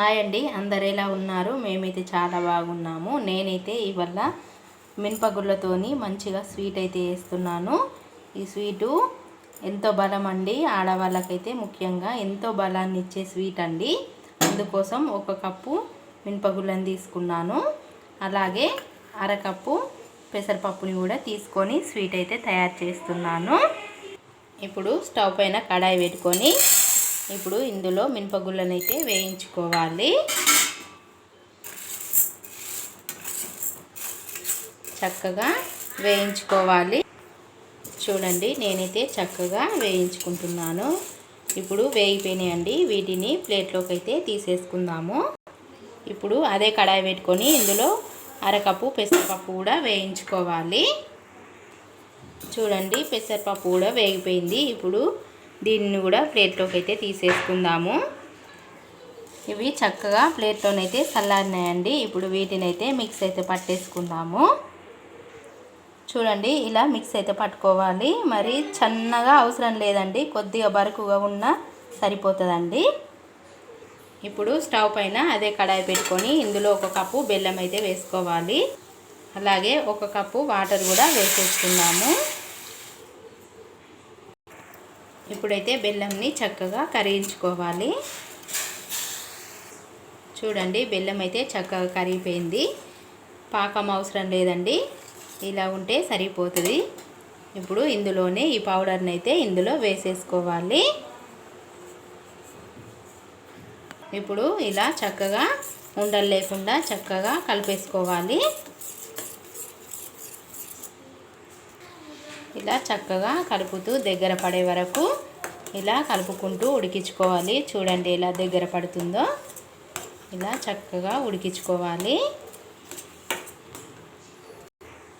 Hi అండి. అందరు ఎలా ఉన్నారు? మేమైతే చాలా బాగున్నాము. నేనైతే ఇవాళ మినపగుళ్ళతోని మంచిగా స్వీట్ అయితే వేస్తున్నాను. ఈ స్వీటు ఎంతో బలం అండి. ఆడవాళ్ళకైతే ముఖ్యంగా ఎంతో బలాన్ని ఇచ్చే స్వీట్ అండి. అందుకోసం ఒక కప్పు మినపగుళ్ళని తీసుకున్నాను. అలాగే అరకప్పు పెసరపప్పుని కూడా తీసుకొని స్వీట్ అయితే తయారు చేస్తున్నాను. ఇప్పుడు స్టవ్ పైన కడాయి పెట్టుకొని ఇప్పుడు ఇందులో మినపగుళ్ళను అయితే వేయించుకోవాలి. చక్కగా వేయించుకోవాలి. చూడండి నేనైతే చక్కగా వేయించుకుంటున్నాను. ఇప్పుడు వేగిపోయినాయండి. వీటిని ప్లేట్లోకి అయితే తీసేసుకుందాము. ఇప్పుడు అదే కడాయి పెట్టుకొని ఇందులో అరకప్పు పెసరపప్పు కూడా వేయించుకోవాలి. చూడండి పెసరపప్పు కూడా వేగిపోయింది. ఇప్పుడు దీన్ని కూడా ప్లేట్లోకి అయితే తీసేసుకుందాము. ఇవి చక్కగా ప్లేట్లోనైతే చల్లారినాయండి. ఇప్పుడు వీటిని అయితే మిక్స్ అయితే పట్టేసుకుందాము. చూడండి ఇలా మిక్స్ అయితే పట్టుకోవాలి. మరి చన్నగా అవసరం లేదండి. కొద్దిగా బరుకుగా ఉన్నా సరిపోతుందండి. ఇప్పుడు స్టవ్ పైన అదే కడాయి పెట్టుకొని ఇందులో ఒక కప్పు బెల్లం అయితే వేసుకోవాలి. అలాగే ఒక కప్పు వాటర్ కూడా వేసేసుకుందాము. ఇప్పుడైతే బెల్లంని చక్కగా కరిగించుకోవాలి. చూడండి బెల్లం అయితే చక్కగా కరిగిపోయింది. పాకం అవసరం లేదండి. ఇలా ఉంటే సరిపోతుంది. ఇప్పుడు ఇందులోనే ఈ పౌడర్ని అయితే ఇందులో వేసేసుకోవాలి. ఇప్పుడు ఇలా చక్కగా ఉండలు లేకుండా చక్కగా కలిపేసుకోవాలి. ఇలా చక్కగా కలుపుతూ దగ్గర పడే వరకు ఇలా కలుపుకుంటూ ఉడికించుకోవాలి. చూడండి ఎలా దగ్గర పడుతుందో. ఇలా చక్కగా ఉడికించుకోవాలి.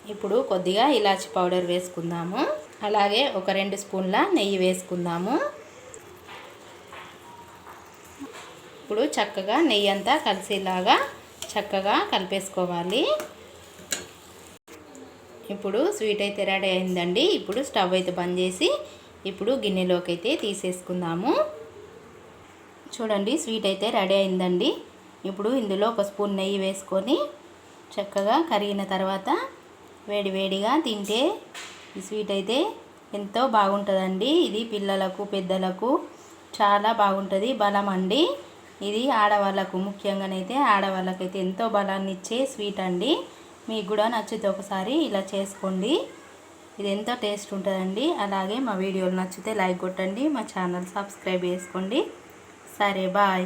ఇప్పుడు కొద్దిగా ఇలాచి పౌడర్ వేసుకుందాము. అలాగే ఒక రెండు స్పూన్ల నెయ్యి వేసుకుందాము. ఇప్పుడు చక్కగా నెయ్యి అంతా కలిసేలాగా చక్కగా కలిపేసుకోవాలి. ఇప్పుడు స్వీట్ అయితే రెడీ అయిందండి. ఇప్పుడు స్టవ్ అయితే బంద్ చేసి ఇప్పుడు గిన్నెలోకి అయితే తీసేసుకుందాము. చూడండి స్వీట్ అయితే రెడీ అయిందండి. ఇప్పుడు ఇందులో ఒక స్పూన్ నెయ్యి వేసుకొని చక్కగా కరిగిన తర్వాత వేడివేడిగా తింటే ఈ స్వీట్ అయితే ఎంతో బాగుంటుందండి. ఇది పిల్లలకు పెద్దలకు చాలా బాగుంటుంది బలం అండి. ఇది ఆడవాళ్ళకు ముఖ్యంగానైతే ఆడవాళ్ళకైతే ఎంతో బలాన్ని ఇచ్చే స్వీట్ అండి. మీకు కూడా నచ్చితే ఒకసారి ఇలా చేసుకోండి. ఇది ఎంతో టేస్ట్ ఉంటుందండి. అలాగే మా వీడియోలు నచ్చితే లైక్ కొట్టండి. మా ఛానల్ సబ్స్క్రైబ్ చేసుకోండి. సరే బాయ్.